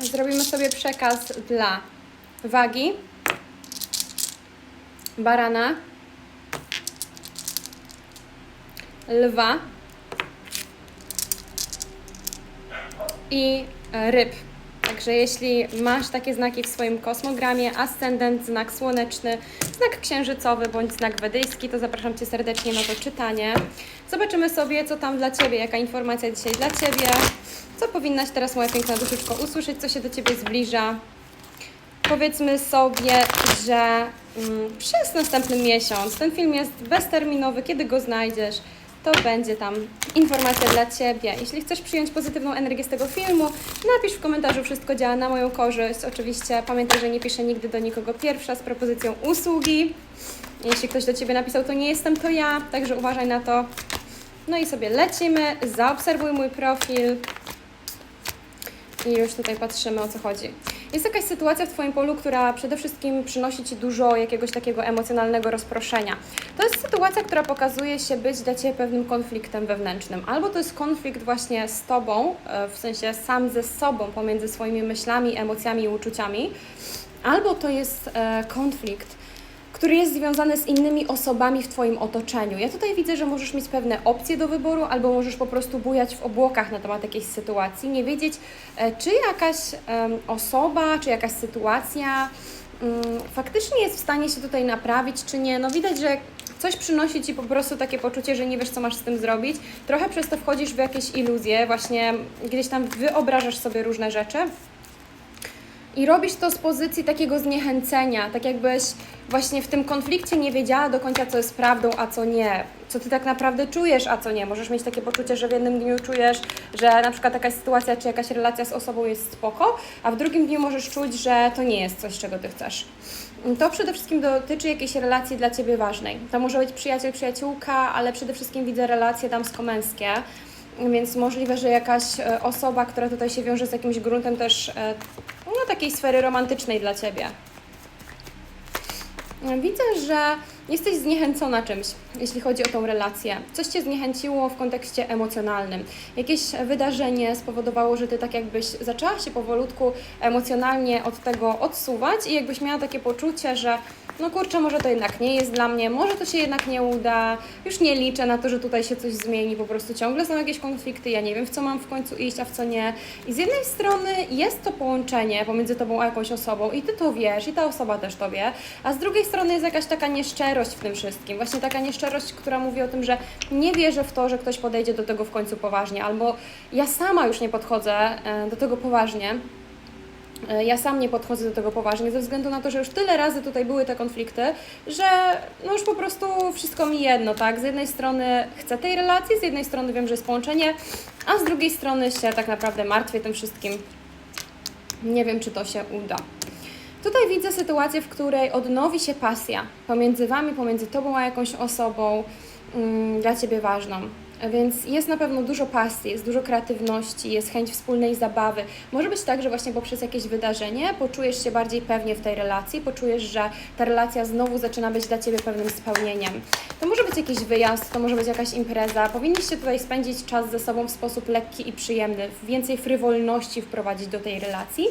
Zrobimy sobie przekaz dla wagi, barana, lwa i ryb. Także jeśli masz takie znaki w swoim kosmogramie, ascendent, znak słoneczny, znak księżycowy bądź znak wedyjski, to zapraszam Cię serdecznie na to czytanie. Zobaczymy sobie, co tam dla Ciebie, jaka informacja dzisiaj dla Ciebie, co powinnaś teraz, moja piękna duszyczko, usłyszeć, co się do Ciebie zbliża. Powiedzmy sobie, że mm, przez następny miesiąc, ten film jest bezterminowy, kiedy go znajdziesz, to będzie tam informacja dla Ciebie. Jeśli chcesz przyjąć pozytywną energię z tego filmu, napisz w komentarzu, wszystko działa na moją korzyść. Oczywiście pamiętaj, że nie piszę nigdy do nikogo pierwsza z propozycją usługi. Jeśli ktoś do Ciebie napisał, to nie jestem to ja, także uważaj na to. No i sobie lecimy, zaobserwuj mój profil i już tutaj patrzymy o co chodzi. Jest jakaś sytuacja w Twoim polu, która przede wszystkim przynosi Ci dużo jakiegoś takiego emocjonalnego rozproszenia. To jest sytuacja, która pokazuje się być dla Ciebie pewnym konfliktem wewnętrznym. Albo to jest konflikt właśnie z Tobą, e, w sensie sam ze sobą, pomiędzy swoimi myślami, emocjami i uczuciami, albo to jest e, konflikt, który jest związany z innymi osobami w Twoim otoczeniu. Ja tutaj widzę, że możesz mieć pewne opcje do wyboru, albo możesz po prostu bujać w obłokach na temat jakiejś sytuacji, nie wiedzieć, e, czy jakaś osoba, czy jakaś sytuacja mm, faktycznie jest w stanie się tutaj naprawić, czy nie. No widać, że coś przynosi Ci po prostu takie poczucie, że nie wiesz, co masz z tym zrobić. Trochę przez to wchodzisz w jakieś iluzje, właśnie gdzieś tam wyobrażasz sobie różne rzeczy. I robisz to z pozycji takiego zniechęcenia, tak jakbyś właśnie w tym konflikcie nie wiedziała do końca, co jest prawdą, a co nie. Co ty tak naprawdę czujesz, a co nie. Możesz mieć takie poczucie, że w jednym dniu czujesz, że na przykład jakaś sytuacja czy jakaś relacja z osobą jest spoko, a w drugim dniu możesz czuć, że to nie jest coś, czego ty chcesz. To przede wszystkim dotyczy jakiejś relacji dla ciebie ważnej. To może być przyjaciel, przyjaciółka, ale przede wszystkim widzę relacje damsko-męskie. Więc możliwe, że jakaś e, osoba, która tutaj się wiąże z jakimś gruntem też e, takiej sfery romantycznej dla Ciebie. Widzę, że jesteś zniechęcona czymś, jeśli chodzi o tą relację. Coś Cię zniechęciło w kontekście emocjonalnym. Jakieś wydarzenie spowodowało, że Ty tak jakbyś zaczęła się powolutku emocjonalnie od tego odsuwać i jakbyś miała takie poczucie, że no kurczę, może to jednak nie jest dla mnie, może to się jednak nie uda, już nie liczę na to, że tutaj się coś zmieni, po prostu ciągle są jakieś konflikty, ja nie wiem w co mam w końcu iść, a w co nie. I z jednej strony jest to połączenie pomiędzy Tobą a jakąś osobą i Ty to wiesz i ta osoba też to wie, a z drugiej strony jest jakaś taka nieszczerość w tym wszystkim, właśnie taka nieszczerość, która mówi o tym, że nie wierzę w to, że ktoś podejdzie do tego w końcu poważnie, albo ja sama już nie podchodzę e, do tego poważnie, ja sam nie podchodzę do tego poważnie, ze względu na to, że już tyle razy tutaj były te konflikty, że no już po prostu wszystko mi jedno, tak? Z jednej strony chcę tej relacji, z jednej strony wiem, że jest połączenie, a z drugiej strony się tak naprawdę martwię tym wszystkim. Nie wiem, czy to się uda. Tutaj widzę sytuację, w której odnowi się pasja pomiędzy Wami, pomiędzy Tobą a jakąś osobą mm, dla Ciebie ważną. Więc jest na pewno dużo pasji, jest dużo kreatywności, jest chęć wspólnej zabawy. Może być tak, że właśnie poprzez jakieś wydarzenie poczujesz się bardziej pewnie w tej relacji, poczujesz, że ta relacja znowu zaczyna być dla Ciebie pewnym spełnieniem. To może być jakiś wyjazd, to może być jakaś impreza. Powinniście tutaj spędzić czas ze sobą w sposób lekki i przyjemny, więcej frywolności wprowadzić do tej relacji.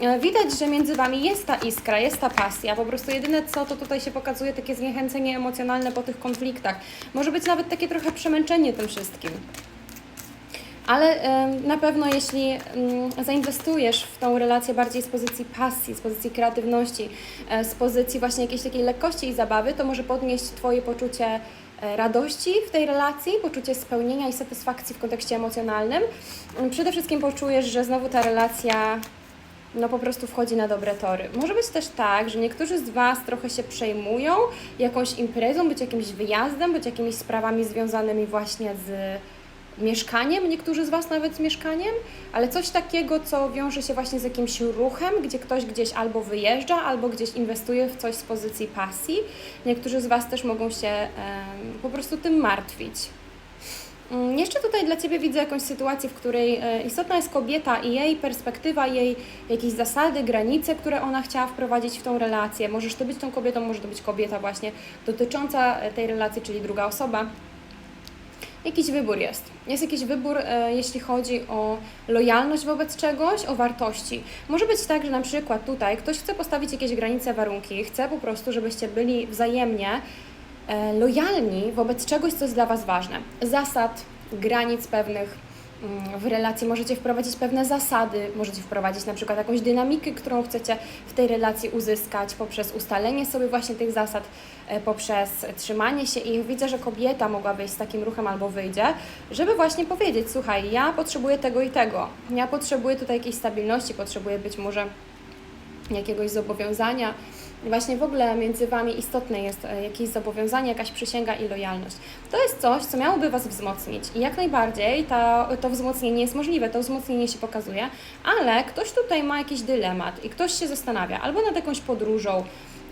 E, Widać, że między Wami jest ta iskra, jest ta pasja. Po prostu jedyne co, to tutaj się pokazuje takie zniechęcenie emocjonalne po tych konfliktach. Może być nawet takie trochę przemęczenie tym wszystkim. Ale na pewno jeśli em, zainwestujesz w tą relację bardziej z pozycji pasji, z pozycji kreatywności, e, z pozycji właśnie jakiejś takiej lekkości i zabawy, to może podnieść Twoje poczucie e, radości w tej relacji, poczucie spełnienia i satysfakcji w kontekście emocjonalnym. Em, Przede wszystkim poczujesz, że znowu ta relacja no po prostu wchodzi na dobre tory. Może być też tak, że niektórzy z Was trochę się przejmują jakąś imprezą, być jakimś wyjazdem, być jakimiś sprawami związanymi właśnie z mieszkaniem, niektórzy z Was nawet z mieszkaniem, ale coś takiego, co wiąże się właśnie z jakimś ruchem, gdzie ktoś gdzieś albo wyjeżdża, albo gdzieś inwestuje w coś z pozycji pasji. Niektórzy z Was też mogą się po prostu tym martwić. Mm, Jeszcze tutaj dla Ciebie widzę jakąś sytuację, w której e, istotna jest kobieta i jej perspektywa, jej jakieś zasady, granice, które ona chciała wprowadzić w tą relację. Możesz to być tą kobietą, może to być kobieta właśnie dotycząca e, tej relacji, czyli druga osoba. jakiś wybór jest. Jest jakiś wybór, e, jeśli chodzi o lojalność wobec czegoś, o wartości. Może być tak, że na przykład tutaj ktoś chce postawić jakieś granice, warunki, chce po prostu, żebyście byli wzajemnie lojalni wobec czegoś, co jest dla Was ważne. Zasad, granic pewnych mm, w relacji możecie wprowadzić pewne zasady, możecie wprowadzić na przykład jakąś dynamikę, którą chcecie w tej relacji uzyskać poprzez ustalenie sobie właśnie tych zasad, e, poprzez trzymanie się ich. Widzę, że kobieta mogła wyjść z takim ruchem albo wyjdzie, żeby właśnie powiedzieć, słuchaj, ja potrzebuję tego i tego, ja potrzebuję tutaj jakiejś stabilności, potrzebuję być może jakiegoś zobowiązania. Właśnie w ogóle między Wami istotne jest e, jakieś zobowiązanie, jakaś przysięga i lojalność. To jest coś, co miałoby Was wzmocnić i jak najbardziej ta, to wzmocnienie jest możliwe, to wzmocnienie się pokazuje, ale ktoś tutaj ma jakiś dylemat i ktoś się zastanawia albo nad jakąś podróżą,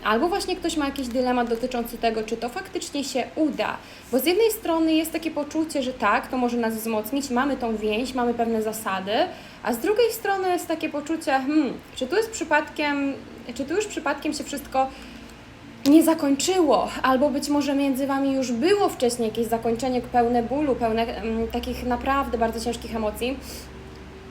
Albo właśnie ktoś ma jakiś dylemat dotyczący tego, czy to faktycznie się uda. Bo z jednej strony jest takie poczucie, że tak, to może nas wzmocnić, mamy tą więź, mamy pewne zasady, a z drugiej strony jest takie poczucie, hmm, czy tu jest przypadkiem, czy tu już przypadkiem się wszystko nie zakończyło, albo być może między Wami już było wcześniej jakieś zakończenie pełne bólu, pełne mm, takich naprawdę bardzo ciężkich emocji.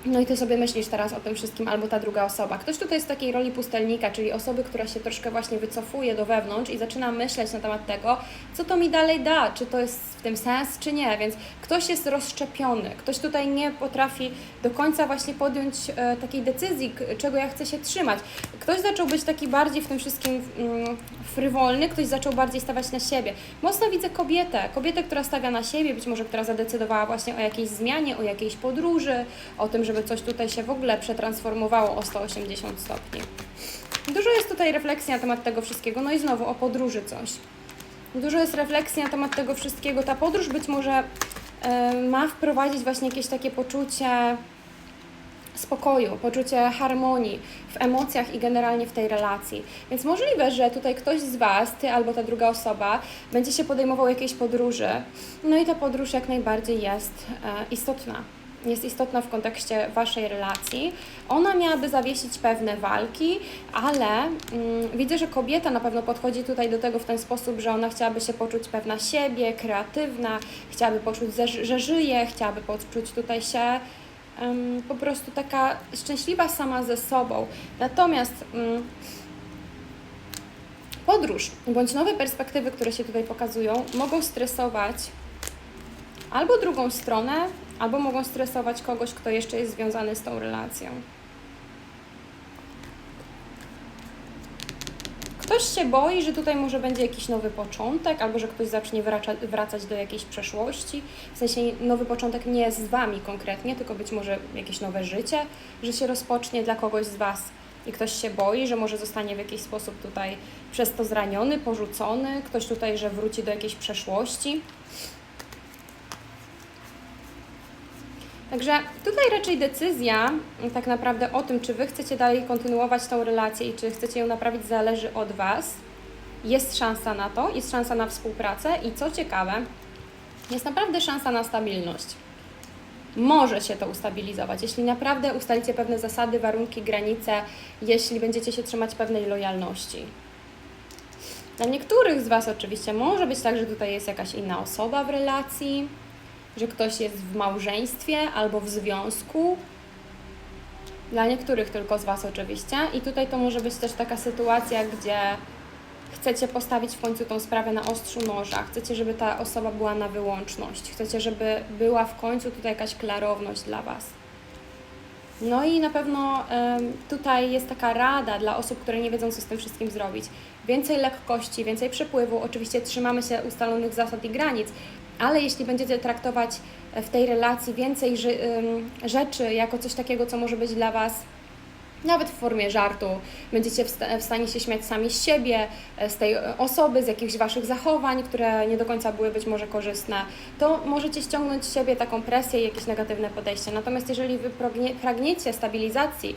No i ty sobie myślisz teraz o tym wszystkim, albo ta druga osoba. Ktoś tutaj jest w takiej roli pustelnika, czyli osoby, która się troszkę właśnie wycofuje do wewnątrz i zaczyna myśleć na temat tego, co to mi dalej da, czy to jest w tym sens, czy nie. Więc ktoś jest rozszczepiony, ktoś tutaj nie potrafi do końca właśnie podjąć e, takiej decyzji, czego ja chcę się trzymać. Ktoś zaczął być taki bardziej w tym wszystkim mm, frywolny, ktoś zaczął bardziej stawiać na siebie. Mocno widzę kobietę, kobietę, która stawia na siebie, być może która zadecydowała właśnie o jakiejś zmianie, o jakiejś podróży, o tym, żeby coś tutaj się w ogóle przetransformowało o 180 stopni. Dużo jest tutaj refleksji na temat tego wszystkiego, no i znowu o podróży coś. Dużo jest refleksji na temat tego wszystkiego. Ta podróż być może e, ma wprowadzić właśnie jakieś takie poczucie spokoju, poczucie harmonii w emocjach i generalnie w tej relacji. Więc możliwe, że tutaj ktoś z Was, Ty albo ta druga osoba, będzie się podejmował jakiejś podróży. No i ta podróż jak najbardziej jest e, istotna. Jest istotna w kontekście Waszej relacji. Ona miałaby zawiesić pewne walki, ale mm, widzę, że kobieta na pewno podchodzi tutaj do tego w ten sposób, że ona chciałaby się poczuć pewna siebie, kreatywna, chciałaby poczuć, że, żyje, chciałaby poczuć tutaj się em, po prostu taka szczęśliwa sama ze sobą. Natomiast mm, podróż bądź nowe perspektywy, które się tutaj pokazują, mogą stresować albo drugą stronę, albo mogą stresować kogoś, kto jeszcze jest związany z tą relacją. Ktoś się boi, że tutaj może będzie jakiś nowy początek, albo że ktoś zacznie wraca, wracać do jakiejś przeszłości. W sensie nowy początek nie z Wami konkretnie, tylko być może jakieś nowe życie, że się rozpocznie dla kogoś z Was. I ktoś się boi, że może zostanie w jakiś sposób tutaj przez to zraniony, porzucony, ktoś tutaj, że wróci do jakiejś przeszłości. Także tutaj raczej decyzja mm, tak naprawdę o tym, czy Wy chcecie dalej kontynuować tą relację i czy chcecie ją naprawić, zależy od Was. Jest szansa na to, jest szansa na współpracę i co ciekawe, jest naprawdę szansa na stabilność. Może się to ustabilizować, jeśli naprawdę ustalicie pewne zasady, warunki, granice, jeśli będziecie się trzymać pewnej lojalności. Dla niektórych z Was oczywiście może być tak, że tutaj jest jakaś inna osoba w relacji, że ktoś jest w małżeństwie albo w związku. Dla niektórych tylko z Was oczywiście. I tutaj to może być też taka sytuacja, gdzie chcecie postawić w końcu tą sprawę na ostrzu noża. Chcecie, żeby ta osoba była na wyłączność. Chcecie, żeby była w końcu tutaj jakaś klarowność dla Was. No i na pewno tutaj jest taka rada dla osób, które nie wiedzą, co z tym wszystkim zrobić. Więcej lekkości, więcej przepływu. Oczywiście trzymamy się ustalonych zasad i granic, ale jeśli będziecie traktować e, w tej relacji więcej rzeczy jako coś takiego, co może być dla Was nawet w formie żartu, będziecie w, sta- w stanie się śmiać sami z siebie, e, z tej e, osoby, z jakichś Waszych zachowań, które nie do końca były być może korzystne, to możecie ściągnąć z siebie taką presję i jakieś negatywne podejście. Natomiast jeżeli Wy pragnie- pragniecie stabilizacji,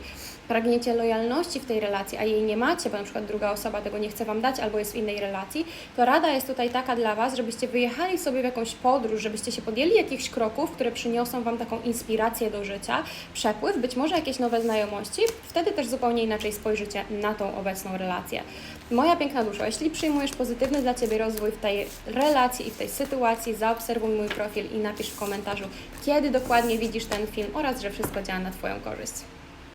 pragniecie lojalności w tej relacji, a jej nie macie, bo na przykład druga osoba tego nie chce Wam dać albo jest w innej relacji, to rada jest tutaj taka dla Was, żebyście wyjechali sobie w jakąś podróż, żebyście się podjęli jakichś kroków, które przyniosą Wam taką inspirację do życia, przepływ, być może jakieś nowe znajomości, wtedy też zupełnie inaczej spojrzycie na tą obecną relację. Moja piękna duszo, jeśli przyjmujesz pozytywny dla Ciebie rozwój w tej relacji i w tej sytuacji, zaobserwuj mój profil i napisz w komentarzu, kiedy dokładnie widzisz ten film oraz, że wszystko działa na Twoją korzyść.